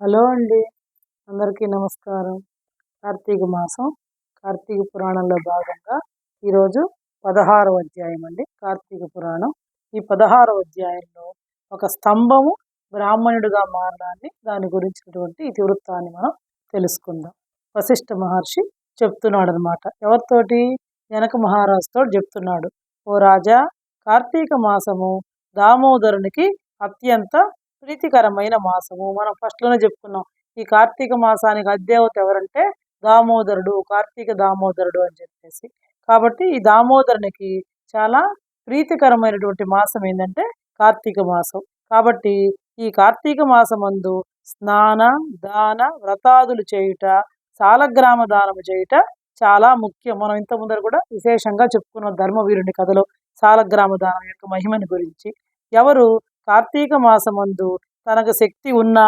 Hello అండి. అందరికీ నమస్కారం. కార్తీక మాసం కార్తీక పురాణంలో భాగంగా ఈరోజు పదహారవ అధ్యాయం అండి. కార్తీక పురాణం. ఈ పదహారవ అధ్యాయంలో ఒక స్తంభము బ్రాహ్మణుడిగా మారడాన్ని దాని గురించినటువంటి ఇతివృత్తాన్ని మనం తెలుసుకుందాం. వశిష్ఠ మహర్షి చెప్తున్నాడు అనమాట ఎవరితోటి? జనక మహారాజుతో చెప్తున్నాడు. ఓ రాజా కార్తీక మాసము దామోదరునికి అత్యంత ప్రీతికరమైన మాసము. మనం ఫస్ట్లోనే చెప్పుకున్నాం. ఈ కార్తీక మాసానికి అధ్యవత ఎవరంటే దామోదరుడు కార్తీక దామోదరుడు అని చెప్పేసి. కాబట్టి ఈ దామోదరునికి చాలా ప్రీతికరమైనటువంటి మాసం ఏంటంటే కార్తీక మాసం. కాబట్టి ఈ కార్తీక మాసమందు స్నాన దాన వ్రతాదులు చేయుట సాలగ్రామ దానము చేయుట చాలా ముఖ్యం. మనం ఇంత ముందర కూడా విశేషంగా చెప్పుకున్న ధర్మవీరుని కథలో సాలగ్రామ దానం యొక్క మహిమని గురించి. ఎవరు కార్తీక మాసమందు తనకు శక్తి ఉన్న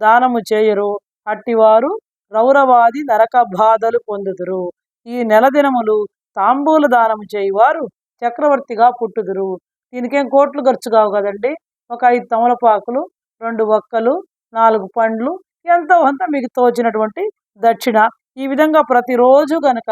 దానము చేయరు. అట్టివారు రౌరవాది నరక బాధలు పొందుదురు. ఈ నెల దినములు తాంబూల దానము చేయువారు చక్రవర్తిగా పుట్టుదురు. దీనికేం కోట్లు ఖర్చు కావు కదండి? ఒక ఐదు తమలపాకులు రెండు ఒక్కలు నాలుగు పండ్లు ఎంతో అంత మీకు తోచినటువంటి దక్షిణ. ఈ విధంగా ప్రతిరోజు గనక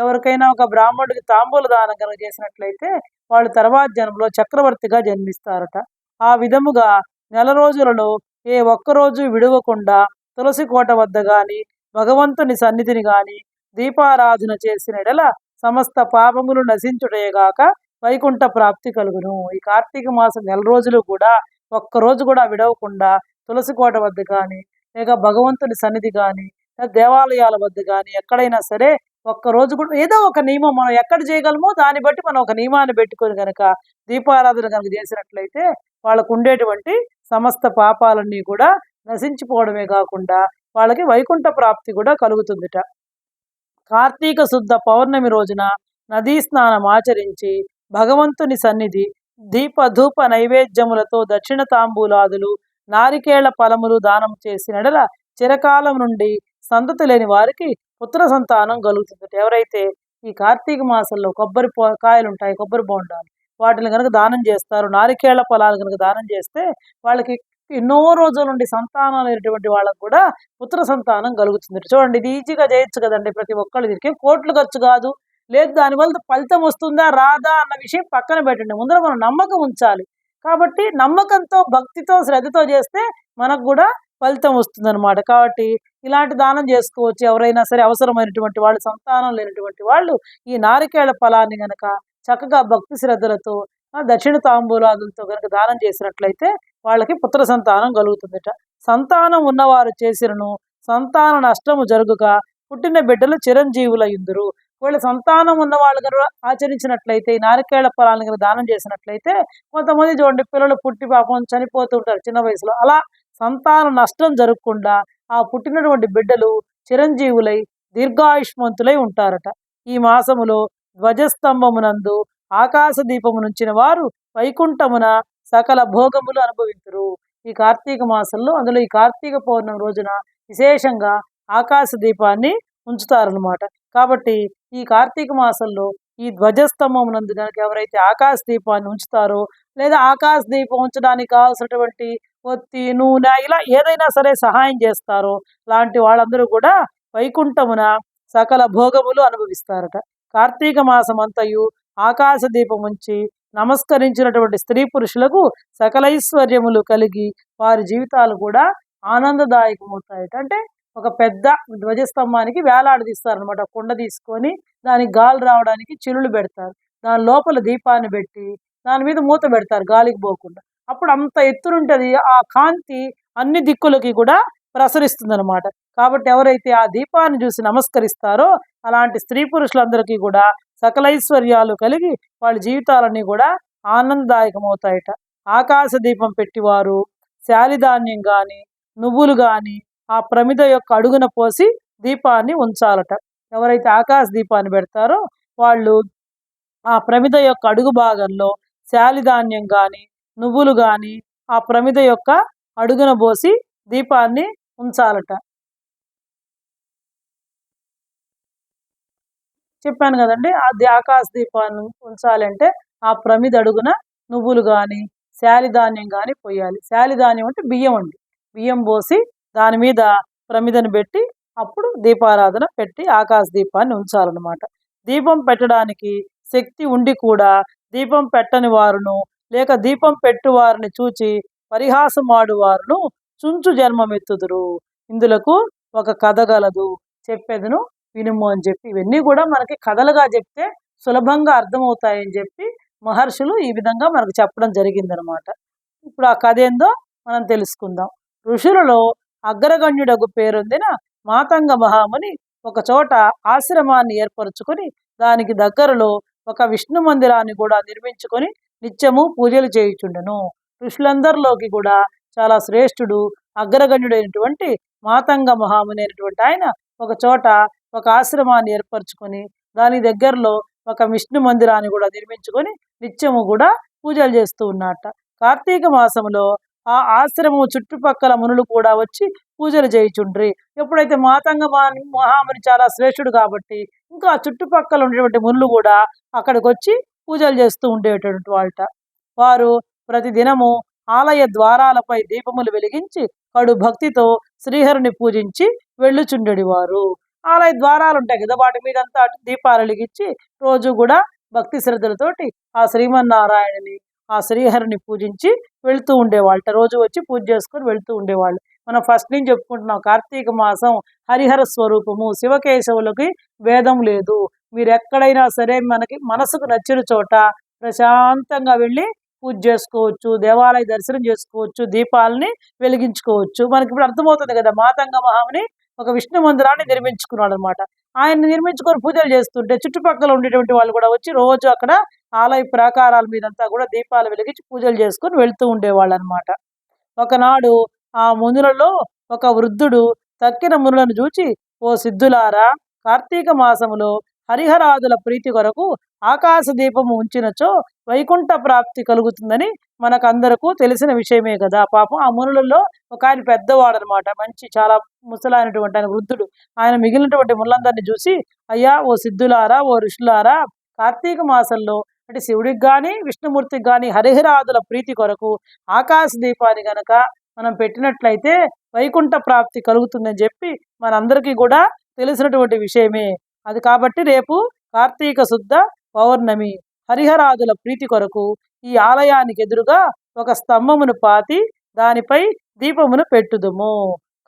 ఎవరికైనా ఒక బ్రాహ్మణుడికి తాంబూల దానం కనుక చేసినట్లయితే వాళ్ళు తర్వాత జన్మలో చక్రవర్తిగా జన్మిస్తారట. ఆ విధముగా నెల రోజులలో ఏ ఒక్కరోజు విడవకుండా తులసి కోట వద్ద గాని భగవంతుని సన్నిధిని గాని దీపారాధన చేసిన ఎడల సమస్త పాపములు నశించుటేగాక వైకుంఠ ప్రాప్తి కలుగును. ఈ కార్తీక మాసం నెల రోజులు కూడా ఒక్కరోజు కూడా విడవకుండా తులసి కోట వద్ద కానీ లేక భగవంతుని సన్నిధి కానీ దేవాలయాల వద్ద కానీ ఎక్కడైనా సరే ఒక్కరోజు కూడా ఏదో ఒక నియమం మనం ఎక్కడ చేయగలమో దాన్ని బట్టి మనం ఒక నియమాన్ని పెట్టుకొని కనుక దీపారాధన కనుక చేసినట్లయితే వాళ్ళకు ఉండేటువంటి సమస్త పాపాలన్నీ కూడా నశించిపోవడమే కాకుండా వాళ్ళకి వైకుంఠ ప్రాప్తి కూడా కలుగుతుందిట. కార్తీక శుద్ధ పౌర్ణమి రోజున నదీ స్నానం ఆచరించి భగవంతుని సన్నిధి దీప ధూప నైవేద్యములతో దక్షిణ తాంబూలాదులు నారికేళ్ళ ఫలములు దానం చేసినడల చిరకాలం నుండి సంతతి లేని వారికి పుత్ర సంతానం కలుగుతుంది ఎవరైతే ఈ కార్తీక మాసంలో కొబ్బరి కాయలు ఉంటాయి కొబ్బరి బోండాలు వాటిని కనుక దానం చేస్తారు. నారికేళ్ళ పొలాలు కనుక దానం చేస్తే వాళ్ళకి ఎన్నో రోజుల నుండి సంతానం లేనటువంటి వాళ్ళకు కూడా పుత్ర సంతానం కలుగుతుంది. చూడండి ఇది ఈజీగా చేయొచ్చు కదండి ప్రతి ఒక్కళ్ళు దీనికి. కోట్లు ఖర్చు కాదు. లేదు దానివల్ల ఫలితం వస్తుందా రాదా అన్న విషయం పక్కన పెట్టండి. ముందర మనం నమ్మకం ఉంచాలి. కాబట్టి నమ్మకంతో భక్తితో శ్రద్ధతో చేస్తే మనకు కూడా ఫలితం వస్తుందన్నమాట. కాబట్టి ఇలాంటి దానం చేసుకోవచ్చు. ఎవరైనా సరే అవసరమైనటువంటి వాళ్ళు సంతానం లేనటువంటి వాళ్ళు ఈ నారికేళ్ళ ఫలాన్ని గనక చక్కగా భక్తి శ్రద్ధలతో దక్షిణ తాంబూలాదులతో కనుక దానం చేసినట్లయితే వాళ్ళకి పుత్ర సంతానం కలుగుతుందట. సంతానం ఉన్నవారు చేసినను సంతాన నష్టము జరుగుక పుట్టిన బిడ్డలు చిరంజీవుల ఇందురు వీళ్ళ సంతానం ఉన్న వాళ్ళు కనుక ఆచరించినట్లయితే ఈ నారికేళ్ళ ఫలాన్ని కనుక దానం చేసినట్లయితే కొంతమంది చూడండి పిల్లలు పుట్టి పాపం చనిపోతుంటారు చిన్న వయసులో. అలా సంతాన నష్టం జరగకుండా ఆ పుట్టినటువంటి బిడ్డలు చిరంజీవులై దీర్ఘాయుష్మంతులై ఉంటారట. ఈ మాసములో ధ్వజస్తంభమునందు ఆకాశ దీపమునుంచిన వారు వైకుంఠమున సకల భోగములు అనుభవించరు ఈ కార్తీక మాసంలో అందులో ఈ కార్తీక పౌర్ణమి రోజున విశేషంగా ఆకాశ దీపాన్ని ఉంచుతారనమాట కాబట్టి ఈ కార్తీక మాసంలో ఈ ధ్వజస్తంభమునందు కనుక ఎవరైతే ఆకాశ దీపాన్ని ఉంచుతారో లేదా ఆకాశ దీపం ఉంచడానికి కావాల్సినటువంటి ఒత్తి నూనె ఇలా ఏదైనా సరే సహాయం చేస్తారో లాంటి వాళ్ళందరూ కూడా వైకుంఠమున సకల భోగములు అనుభవిస్తారట. కార్తీక మాసం అంతయు ఆకాశ దీపం ఉంచి నమస్కరించినటువంటి స్త్రీ పురుషులకు సకలైశ్వర్యములు కలిగి వారి జీవితాలు కూడా ఆనందదాయకమవుతాయట. అంటే ఒక పెద్ద ధ్వజస్తంభానికి వేలాడదీస్తారనమాట కుండ తీసుకొని దానికి గాలి రావడానికి చిరులు పెడతారు. దాని లోపల దీపాన్ని పెట్టి దాని మీద మూత పెడతారు గాలికి పోకుండా. అప్పుడు అంత ఎత్తునుంటుంది ఆ కాంతి అన్ని దిక్కులకి కూడా ప్రసరిస్తుంది అనమాట కాబట్టి ఎవరైతే ఆ దీపాన్ని చూసి నమస్కరిస్తారో అలాంటి స్త్రీ పురుషులందరికీ కూడా సకలైశ్వర్యాలు కలిగి వాళ్ళ జీవితాలన్నీ కూడా ఆనందదాయకమవుతాయట. ఆకాశ దీపం పెట్టివారు శాలిధాన్యం కానీ నువ్వులు కానీ ఆ ప్రమిద యొక్క అడుగున పోసి దీపాన్ని ఉంచాలట. ఎవరైతే ఆకాశ దీపాన్ని పెడతారో వాళ్ళు ఆ ప్రమిద యొక్క అడుగు భాగంలో శాలిధాన్యం కానీ నువ్వులు కానీ ఆ ప్రమిద యొక్క అడుగున పోసి దీపాన్ని ఉంచాలట. చెప్పాను కదండి అది ఆకాశ దీపాన్ని ఉంచాలంటే ఆ ప్రమిద అడుగున నువ్వులు కానీ శాలిధాన్యం కానీ పోయాలి. శాలిధాన్యం అంటే బియ్యం అండి. బియ్యం పోసి దాని మీద ప్రమిదను పెట్టి అప్పుడు దీపారాధన పెట్టి ఆకాశ దీపాన్ని ఉంచాలన్నమాట. దీపం పెట్టడానికి శక్తి ఉండి కూడా దీపం పెట్టని వారును లేక దీపం పెట్టు వారిని చూచి పరిహాసమాడు వారును చుంచు జన్మమెత్తుదురు. ఇందులకు ఒక కథ గలదు. చెప్పేదను వినుము అని చెప్పి ఇవన్నీ కూడా మనకి కథలుగా చెప్తే సులభంగా అర్థమవుతాయని చెప్పి మహర్షులు ఈ విధంగా మనకు చెప్పడం జరిగిందనమాట. ఇప్పుడు ఆ కథ ఏందో మనం తెలుసుకుందాం. ఋషులలో అగ్రగణ్యుడకు పేరొందిన మాతంగ మహాముని ఒక చోట ఆశ్రమాన్ని ఏర్పరచుకొని దానికి దగ్గరలో ఒక విష్ణు మందిరాన్ని కూడా నిర్మించుకొని నిత్యము పూజలు చేయుచుండెను. ఋషులందరిలోకి కూడా చాలా శ్రేష్ఠుడు అగ్రగణ్యుడైనటువంటి మాతంగ మహాముని అయినటువంటి ఆయన ఒక చోట ఒక ఆశ్రమాన్ని ఏర్పరచుకొని దాని దగ్గరలో ఒక విష్ణు మందిరాన్ని కూడా నిర్మించుకొని నిత్యము కూడా పూజలు చేస్తూ ఉన్నట్ట కార్తీక మాసంలో ఆ ఆశ్రమం చుట్టుపక్కల మునులు కూడా వచ్చి పూజలు చేయుచుండ్రి. ఎప్పుడైతే మాతంగ మహాముని చాలా శ్రేష్ఠుడు కాబట్టి ఇంకా చుట్టుపక్కల ఉండేటువంటి మునులు కూడా అక్కడికి వచ్చి పూజలు చేస్తూ ఉండేటటువంటి వాళ్ళట. వారు ప్రతిదినము ఆలయ ద్వారాలపై దీపములు వెలిగించి కడు భక్తితో శ్రీహరిని పూజించి వెళ్ళుచుండెడి వారు ఆలయ ద్వారాలు ఉంటాయి కదా వాటి మీదంతా అటు దీపాలు వెలిగించి రోజు కూడా భక్తి శ్రద్ధలతోటి ఆ శ్రీమన్నారాయణని ఆ శ్రీహరిని పూజించి వెళుతూ ఉండేవాళ్ళట రోజు వచ్చి పూజ చేసుకొని వెళుతూ ఉండేవాళ్ళు. మనం ఫస్ట్ నుంచి చెప్పుకుంటున్నాం కార్తీక మాసం హరిహర స్వరూపము శివకేశవులకి భేదం లేదు. మీరు ఎక్కడైనా సరే మనకి మనసుకు నచ్చిన చోట ప్రశాంతంగా వెళ్ళి పూజ చేసుకోవచ్చు దేవాలయ దర్శనం చేసుకోవచ్చు దీపాలని వెలిగించుకోవచ్చు. మనకి ఇప్పుడు అర్థమవుతుంది కదా మాతంగ మహాముని ఒక విష్ణు మందిరాన్ని నిర్మించుకున్నాడు అనమాట ఆయన నిర్మించుకొని పూజలు చేస్తుంటే చుట్టుపక్కల ఉండేటువంటి వాళ్ళు కూడా వచ్చి రోజు అక్కడ ఆలయ ప్రాకారాల మీదంతా కూడా దీపాలు వెలిగించి పూజలు చేసుకొని వెళ్తూ ఉండేవాళ్ళు అనమాట ఒకనాడు ఆ మునులలో ఒక వృద్ధుడు తక్కిన మునులను చూచి ఓ సిద్ధులారా కార్తీక మాసములో హరిహరాదుల ప్రీతి కొరకు ఆకాశ దీపము ఉంచినచో వైకుంఠ ప్రాప్తి కలుగుతుందని మనకందరకు తెలిసిన విషయమే కదా. పాపం ఆ మునులలో ఒక ఆయన పెద్దవాడు అనమాట మంచి చాలా ముసలైనటువంటి ఆయన వృద్ధుడు. ఆయన మిగిలినటువంటి ముళ్ళందరినీ చూసి అయ్యా ఓ సిద్ధులారా ఓ ఋషులారా కార్తీక మాసంలో అంటే శివుడికి కానీ విష్ణుమూర్తికి కానీ హరిహరాదుల ప్రీతి కొరకు ఆకాశ దీపాన్ని గనక మనం పెట్టినట్లయితే వైకుంఠ ప్రాప్తి కలుగుతుందని చెప్పి మనందరికీ కూడా తెలిసినటువంటి విషయమే. అది కాబట్టి రేపు కార్తీక శుద్ధ పౌర్ణమి హరిహరాదుల ప్రీతి కొరకు ఈ ఆలయానికి ఎదురుగా ఒక స్తంభమును పాతి దానిపై దీపమును పెట్టుదుము.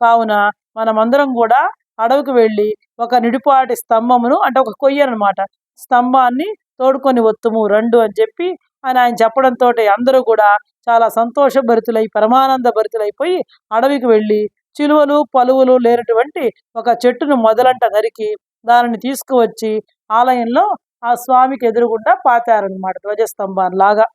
కావున మనమందరం కూడా అడవికి వెళ్ళి ఒక నిడిపాటి స్తంభమును అంటే ఒక కొయ్యనమాట స్తంభాన్ని తోడుకొని వత్తుము రెండు అని చెప్పి అని ఆయన చెప్పడంతో అందరూ కూడా చాలా సంతోషభరితులై పరమానంద భరితులైపోయి అడవికి వెళ్ళి చిలువలు పలువులు లేనటువంటి ఒక చెట్టును మొదలంట నరికి దానిని తీసుకువచ్చి ఆలయంలో ఆ స్వామికి ఎదురుగుండా పాతారనమాట ధ్వజస్తంభాన్ని లాగా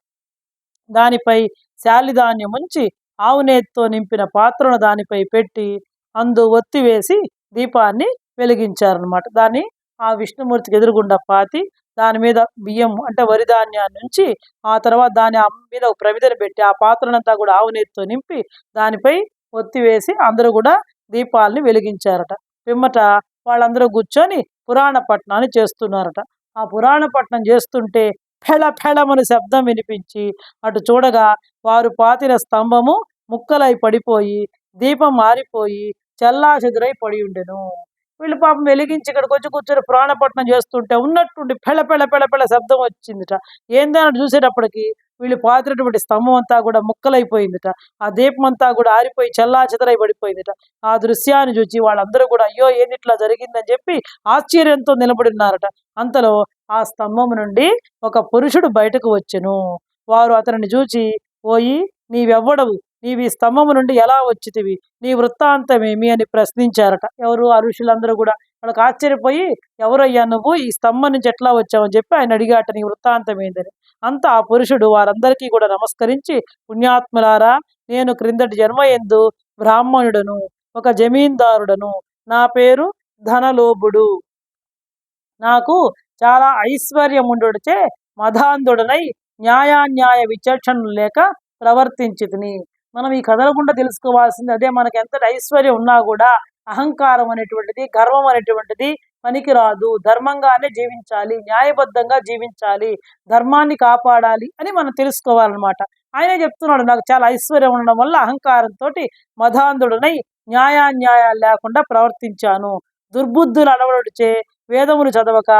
దానిపై శాలిధాన్యం ఉంచి ఆవు నేతితో నింపిన పాత్రను దానిపై పెట్టి అందు ఒత్తి వేసి దీపాన్ని వెలిగించారనమాట దాన్ని ఆ విష్ణుమూర్తికి ఎదురుగుండా పాతి దాని మీద బియ్యం అంటే వరి ధాన్యాన్ని ఉంచి ఆ తర్వాత దాని ఆ మీద ఒక ప్రమిదను పెట్టి ఆ పాత్రనంతా కూడా ఆవు నేతితో నింపి దానిపై ఒత్తివేసి అందరూ కూడా దీపాలని వెలిగించారట. పిమ్మట వాళ్ళందరూ కూర్చొని పురాణ పట్టణాన్ని చేస్తున్నారట. ఆ పురాణ పట్టణం చేస్తుంటే ఫెళ ఫెళమని శబ్దం వినిపించి అటు చూడగా వారు పాతిన స్తంభము ముక్కలై పడిపోయి దీపం మారిపోయి చెల్లా చెదురై పడి ఉండెను. వీళ్ళు పాపం వెలిగించి ఇక్కడికి వచ్చి కూర్చొని పురాణపట్నం చేస్తుంటే ఉన్నట్టుండి పెళ పెళ పెళ పెళ శబ్దం వచ్చిందిట. ఏందని చూసేటప్పటికి వీళ్ళు పాతినటువంటి స్తంభం అంతా కూడా ముక్కలైపోయిందిట. ఆ దీపం అంతా కూడా ఆరిపోయి చల్లా చెదరై పడిపోయిందిట ఆ దృశ్యాన్ని చూసి వాళ్ళందరూ కూడా అయ్యో ఏందిట్లా జరిగిందని చెప్పి ఆశ్చర్యంతో నిలబడి ఉన్నారట అంతలో ఆ స్తంభం నుండి ఒక పురుషుడు బయటకు వచ్చెను. వారు అతనిని చూచి పోయి నీవెవ్వడవు. నీవి స్తంభము నుండి ఎలా వచ్చితివి? నీ వృత్తాంతమేమి? అని ప్రశ్నించారట. ఎవరు? ఆ ఋషులందరూ కూడా వాళ్ళకి ఆశ్చర్యపోయి ఎవరయ్యా నువ్వు? ఈ స్తంభం నుంచి ఎట్లా వచ్చావని చెప్పి ఆయన అడిగాట నీ వృత్తాంతం ఏంటని అంత ఆ పురుషుడు వారందరికీ కూడా నమస్కరించి పుణ్యాత్ములారా నేను క్రిందటి జన్మ ఎందు బ్రాహ్మణుడను ఒక జమీందారుడను. నా పేరు ధనలోభుడు. నాకు చాలా ఐశ్వర్యం ఉండుడిచే న్యాయాన్యాయ విచక్షణలు లేక ప్రవర్తించితిని. మనం ఈ కథల గుండా తెలుసుకోవాల్సింది అదే మనకి ఎంత ఐశ్వర్యం ఉన్నా కూడా అహంకారం అనేటువంటిది గర్వం అనేటువంటిది పనికిరాదు. ధర్మంగానే జీవించాలి న్యాయబద్ధంగా జీవించాలి ధర్మాన్ని కాపాడాలి అని మనం తెలుసుకోవాలన్నమాట. ఆయనే చెప్తున్నాడు నాకు చాలా ఐశ్వర్యం ఉండడం వల్ల అహంకారంతో మధాంధుడనై న్యాయాన్యాయాలు లేకుండా ప్రవర్తించాను. దుర్బుద్ధులు అలవడుచే వేదములు చదవక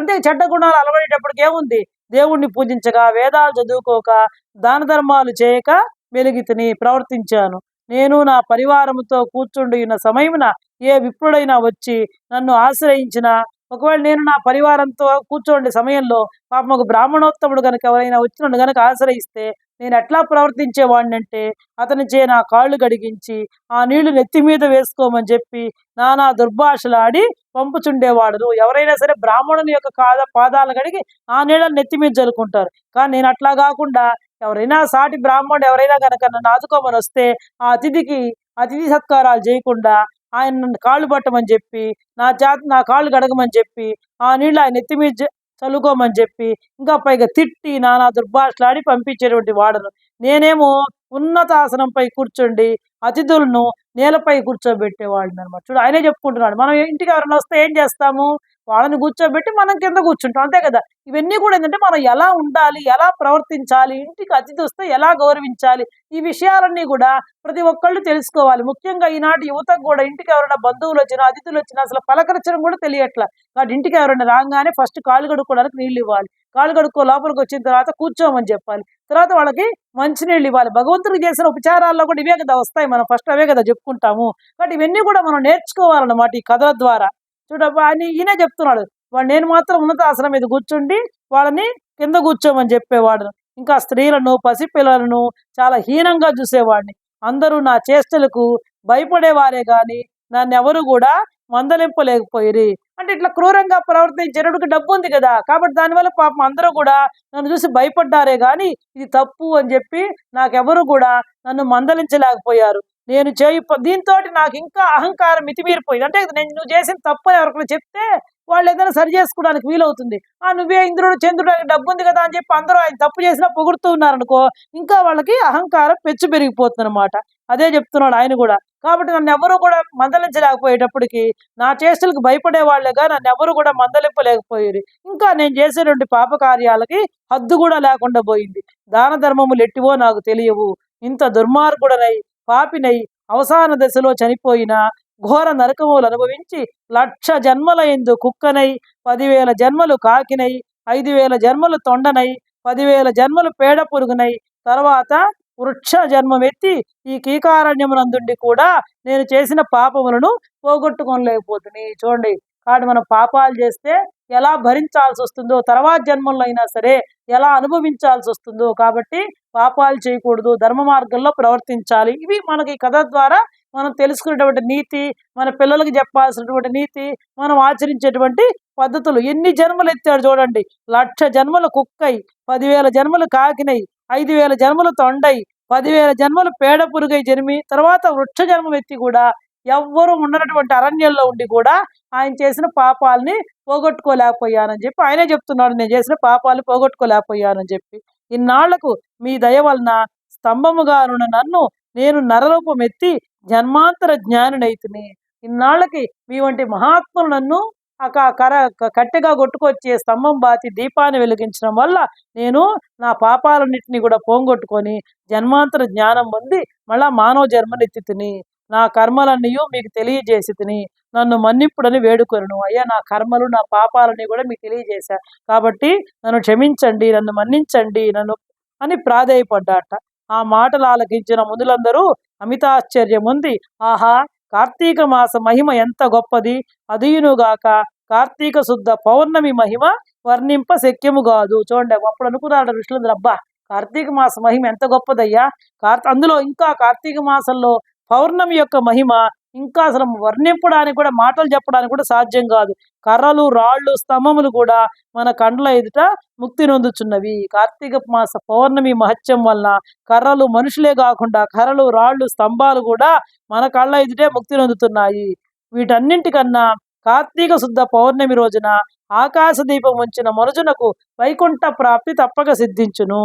అంటే చెడ్డ గుణాలు అలవడేటప్పటికి ఏముంది? దేవుణ్ణి పూజించక వేదాలు చదువుకోక దాన ధర్మాలు చేయక వెలిగితిని ప్రవర్తించాను. నేను నా పరివారముతో కూర్చుండి ఉన్న సమయమున ఏ విప్రుడైనా వచ్చి నన్ను ఆశ్రయించిన ఒకవేళ నేను నా పరివారంతో కూర్చోండి సమయంలో పాపం ఒక బ్రాహ్మణోత్తముడు కనుక ఎవరైనా వచ్చినట్టు కనుక ఆశ్రయిస్తే నేను ఎట్లా ప్రవర్తించేవాడిని అంటే అతని చే నా కాళ్ళు గడిగించి ఆ నీళ్ళు నెత్తి మీద వేసుకోమని చెప్పి నానా దుర్భాషలాడి పంపుచుండేవాడు ఎవరైనా సరే బ్రాహ్మణుని యొక్క కాద పాదాలు కడిగి ఆ నీళ్ళని నెత్తి మీద జరుపుకుంటారు కానీ నేను అట్లా కాకుండా ఎవరైనా సాటి బ్రాహ్మణుడు ఎవరైనా కనుక నన్ను ఆదుకోమని వస్తే ఆ అతిథికి అతిథి సత్కారాలు చేయకుండా ఆయన నన్ను కాళ్ళు పట్టమని చెప్పి నా చేత నా కాళ్ళు కడగమని చెప్పి ఆ నీళ్ళు ఆయన ఎత్తి మీద చల్లుకోమని చెప్పి ఇంకా పైగా తిట్టి నానా దుర్భాషలాడి పంపించేటువంటి వాడను. నేనేమో ఉన్నత ఆసనంపై కూర్చోండి అతిథులను నేలపై కూర్చోబెట్టేవాడిని అనమాట చూడు ఆయనే చెప్పుకుంటున్నాడు. మనం ఇంటికి ఎవరైనా వస్తే ఏం చేస్తాము? వాళ్ళని కూర్చోబెట్టి మనం కింద కూర్చుంటాం. అంతే కదా? ఇవన్నీ కూడా ఏంటంటే మనం ఎలా ఉండాలి ఎలా ప్రవర్తించాలి ఇంటికి అతిథి వస్తే ఎలా గౌరవించాలి ఈ విషయాలన్నీ కూడా ప్రతి ఒక్కళ్ళు తెలుసుకోవాలి. ముఖ్యంగా ఈనాటి యువతకు కూడా ఇంటికి ఎవరైనా బంధువులు వచ్చినా అతిథులు వచ్చినా అసలు పలకరించడం కూడా తెలియట్లా. కాబట్టి ఇంటికి ఎవరైనా రాగానే ఫస్ట్ కాలు కడుక్కోవడానికి నీళ్ళు ఇవ్వాలి. కాలు కడుక్కో లోపలికి వచ్చిన తర్వాత కూర్చోమని చెప్పాలి. తర్వాత వాళ్ళకి మంచినీళ్ళు ఇవ్వాలి. భగవంతుడికి చేసిన ఉపచారాల్లో కూడా ఇవే కదా వస్తాయి. మనం ఫస్ట్ అవే కదా చెప్పుకుంటాము. కాబట్టి ఇవన్నీ కూడా మనం నేర్చుకోవాలన్నమాట ఈ కథల ద్వారా. చూడబ్బా అని ఈయనే చెప్తున్నాడు. వాడు నేను మాత్రం ఉన్నత ఆసనం మీద కూర్చుండి వాళ్ళని కింద కూర్చోమని చెప్పేవాడు. ఇంకా స్త్రీలను పసిపిల్లలను చాలా హీనంగా చూసేవాడిని. అందరూ నా చేష్టలకు భయపడేవారే కానీ నన్ను ఎవరు కూడా మందలింపలేకపోయిరి. అంటే ఇట్లా క్రూరంగా ప్రవర్తించేటప్పుడు డబ్బు ఉంది కదా కాబట్టి దానివల్ల పాపం అందరూ కూడా నన్ను చూసి భయపడ్డారే కానీ ఇది తప్పు అని చెప్పి నాకెవరు కూడా నన్ను మందలించలేకపోయారు. నేను చేయి దీంతో నాకు ఇంకా అహంకారం మితిమీరిపోయింది. అంటే నేను నువ్వు చేసిన తప్పని ఎవరికైనా చెప్తే వాళ్ళు ఏదైనా సరి చేసుకోవడానికి వీలవుతుంది. ఆ నువ్వే ఇంద్రుడు చంద్రుడు ఆయనకి డబ్బు ఉంది కదా అని చెప్పి అందరూ ఆయన తప్పు చేసినా పొగుడుతూ ఉన్నారనుకో ఇంకా వాళ్ళకి అహంకారం పెచ్చు పెరిగిపోతుంది అనమాట అదే చెప్తున్నాడు ఆయన కూడా. కాబట్టి నన్ను ఎవరు కూడా మందలించలేకపోయేటప్పటికి నా చేష్టలకు భయపడే వాళ్ళగా నన్ను ఎవరు కూడా మందలింపలేకపోయేది. ఇంకా నేను చేసేటువంటి పాప కార్యాలకి హద్దు కూడా లేకుండా పోయింది. దాన ధర్మములు ఎట్టివో నాకు తెలియవు. ఇంత దుర్మార్గుడనై పాపినై అవసాన దశలో చనిపోయిన ఘోర నరకములు అనుభవించి లక్ష జన్మల ఎందు కుక్కనై పదివేల జన్మలు కాకినై ఐదు వేల జన్మలు తొండనై పదివేల జన్మలు పేడ పురుగునై తర్వాత వృక్ష జన్మమెత్తి ఈ కీకారణ్యమునందుండి కూడా నేను చేసిన పాపములను పోగొట్టుకోలేకపోతుంది చూడండి కాబట్టి మనం పాపాలు చేస్తే ఎలా భరించాల్సి వస్తుందో తర్వాత జన్మల్లో అయినా సరే ఎలా అనుభవించాల్సి వస్తుందో కాబట్టి పాపాలు చేయకూడదు ధర్మ మార్గంలో ప్రవర్తించాలి. ఇవి మనకి ఈ కథ ద్వారా మనం తెలుసుకునేటువంటి నీతి మన పిల్లలకి చెప్పాల్సినటువంటి నీతి మనం ఆచరించేటువంటి పద్ధతులు ఎన్ని జన్మలు ఎత్తాడు చూడండి. లక్ష జన్మలు కుక్కై పదివేల జన్మలు కాకినై ఐదు వేల జన్మలు తొండై పదివేల జన్మలు పేడ పురుగై జన్మి తర్వాత వృక్ష జన్మం ఎత్తి కూడా ఎవ్వరు ఉండనటువంటి అరణ్యంలో ఉండి కూడా ఆయన చేసిన పాపాలని పోగొట్టుకోలేకపోయానని చెప్పి ఆయనే చెప్తున్నాడు నేను చేసిన పాపాలు పోగొట్టుకోలేకపోయానని చెప్పి. ఇన్నాళ్ళకు మీ దయ వలన స్తంభముగా నన్ను నేను నరరూపం ఎత్తి జన్మాంతర జ్ఞానునైతిని. ఇన్నాళ్ళకి మీ వంటి మహాత్ములు నన్ను ఒక కర కట్టెగా కొట్టుకొచ్చే స్తంభం బాతి దీపాన్ని వెలిగించడం వల్ల నేను నా పాపాలన్నింటినీ కూడా పోంగొట్టుకొని జన్మాంతర జ్ఞానం పొంది మళ్ళా మానవ జన్మనెత్తి తిని నా కర్మలన్నీ మీకు తెలియజేసి తిని నన్ను మన్నిప్పుడని వేడుకొను అయ్యా నా కర్మలు నా పాపాలన్నీ కూడా మీకు తెలియజేశా. కాబట్టి నన్ను క్షమించండి నన్ను మన్నించండి నన్ను అని ప్రాధేయపడ్డాట. ఆ మాటలు ఆలకించిన మునులందరూ అమితాశ్చర్యం ఉంది ఆహా కార్తీక మాస మహిమ ఎంత గొప్పది. అదియునుగాక కార్తీక శుద్ధ పౌర్ణమి మహిమ వర్ణింప శక్యము కాదు చూడండి అప్పుడు అనుకున్నాడు ఋషులందరూ అబ్బా కార్తీక మాస మహిమ ఎంత గొప్పదయ్యా. కార్ అందులో ఇంకా కార్తీక మాసంలో పౌర్ణమి యొక్క మహిమ ఇంకా అసలు వర్ణింపడానికి కూడా మాటలు చెప్పడానికి కూడా సాధ్యం కాదు. కర్రలు రాళ్ళు స్తంభములు కూడా మన కండ్ల ఎదుట ముక్తి నొందుచున్నవి. కార్తీక మాస పౌర్ణమి మహత్యం వలన కర్రలు మనుషులే కాకుండా కర్రలు రాళ్ళు స్తంభాలు కూడా మన కళ్ళ ఎదుటే ముక్తి నొందుతున్నాయి. వీటన్నింటికన్నా కార్తీక శుద్ధ పౌర్ణమి రోజున ఆకాశ దీపం ఉంచిన మనుజునకు వైకుంఠ ప్రాప్తి తప్పక సిద్ధించును.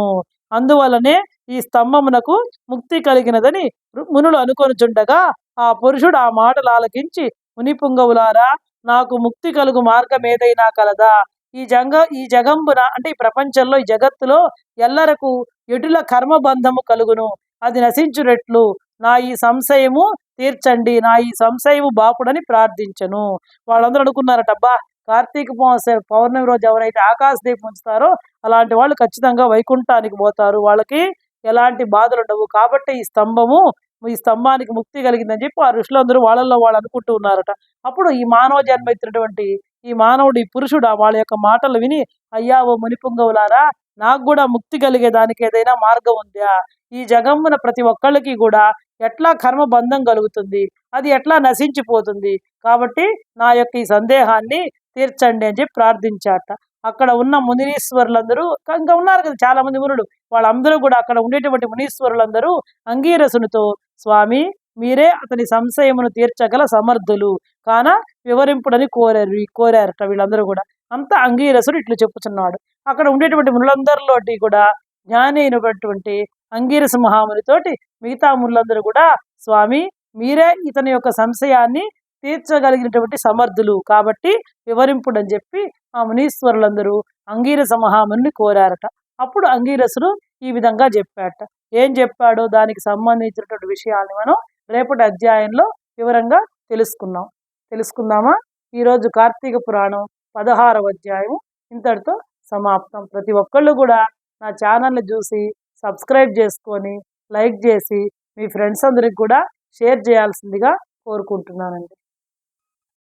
అందువలనే ఈ స్తంభమునకు ముక్తి కలిగినదని మునులు అనుకొనుచుండగా ఆ పురుషుడు ఆ మాటలు ఆలకించి ముని పుంగవులారా నాకు ముక్తి కలుగు మార్గం ఏదైనా కలదా? ఈ జంగ ఈ జగంబున అంటే ఈ ప్రపంచంలో ఈ జగత్తులో ఎల్లరకు ఎటుల కర్మబంధము కలుగును? అది నశించునట్లు. నా ఈ సంశయము తీర్చండి. నా ఈ సంశయము బాపుడని ప్రార్థించను. వాళ్ళందరూ అనుకున్నారట అబ్బా కార్తీక పౌర్ణమి రోజు ఎవరైతే ఆకాశ దీపం ఉంచుతారో అలాంటి వాళ్ళు ఖచ్చితంగా వైకుంఠానికి పోతారు. వాళ్ళకి ఎలాంటి బాధలు ఉండవు. కాబట్టి ఈ స్తంభము ఈ స్తంభానికి ముక్తి కలిగిందని చెప్పి ఆ ఋషులందరూ వాళ్ళల్లో వాళ్ళు అనుకుంటూ ఉన్నారట. అప్పుడు ఈ మానవ జన్మ ఎత్తినటువంటి ఈ మానవుడు ఈ పురుషుడు వాళ్ళ యొక్క మాటలు విని అయ్యా ఓ మునిపుంగవులారా నాకు కూడా ముక్తి కలిగే దానికి ఏదైనా మార్గం ఉందా? ఈ జగమ్మున ప్రతి ఒక్కళ్ళకి కూడా ఎట్లా కర్మ బంధం కలుగుతుంది? అది ఎట్లా నశించిపోతుంది? కాబట్టి నా యొక్క ఈ సందేహాన్ని తీర్చండి అని చెప్పి ప్రార్థించాట అక్కడ ఉన్న మునీశ్వరులందరూ ఇంకా ఉన్నారు కదా చాలా మంది మునులు. వాళ్ళందరూ కూడా అక్కడ ఉండేటువంటి మునీశ్వరులందరూ అంగీరసునితో స్వామి మీరే అతని సంశయమును తీర్చగల సమర్థులు. కాన వివరింపుడని కోరారు కోరారట వీళ్ళందరూ కూడా. అంతా అంగీరసుడు ఇట్లు చెప్పుచున్నాడు. అక్కడ ఉండేటువంటి మునులందరిలోటి కూడా జ్ఞాని అయినటువంటి అంగీరస మహామునితోటి మిగతా మునులందరూ కూడా స్వామి మీరే ఇతని యొక్క సంశయాన్ని తీర్చగలిగినటువంటి సమర్థులు కాబట్టి వివరింపుడని చెప్పి ఆ మునీశ్వరులందరూ అంగీరస మహాముని కోరారట. అప్పుడు అంగీరసుడు ఈ విధంగా చెప్పాట ఏం చెప్పాడో దానికి సంబంధించినటువంటి విషయాన్ని మనం రేపటి అధ్యాయంలో వివరంగా తెలుసుకున్నాం తెలుసుకుందామా? ఈరోజు కార్తీక పురాణం పదహారవ అధ్యాయం ఇంతటితో సమాప్తం. ప్రతి ఒక్కళ్ళు కూడా నా ఛానల్ని చూసి సబ్స్క్రైబ్ చేసుకొని లైక్ చేసి మీ ఫ్రెండ్స్ అందరికి కూడా షేర్ చేయాల్సిందిగా కోరుకుంటున్నానండి.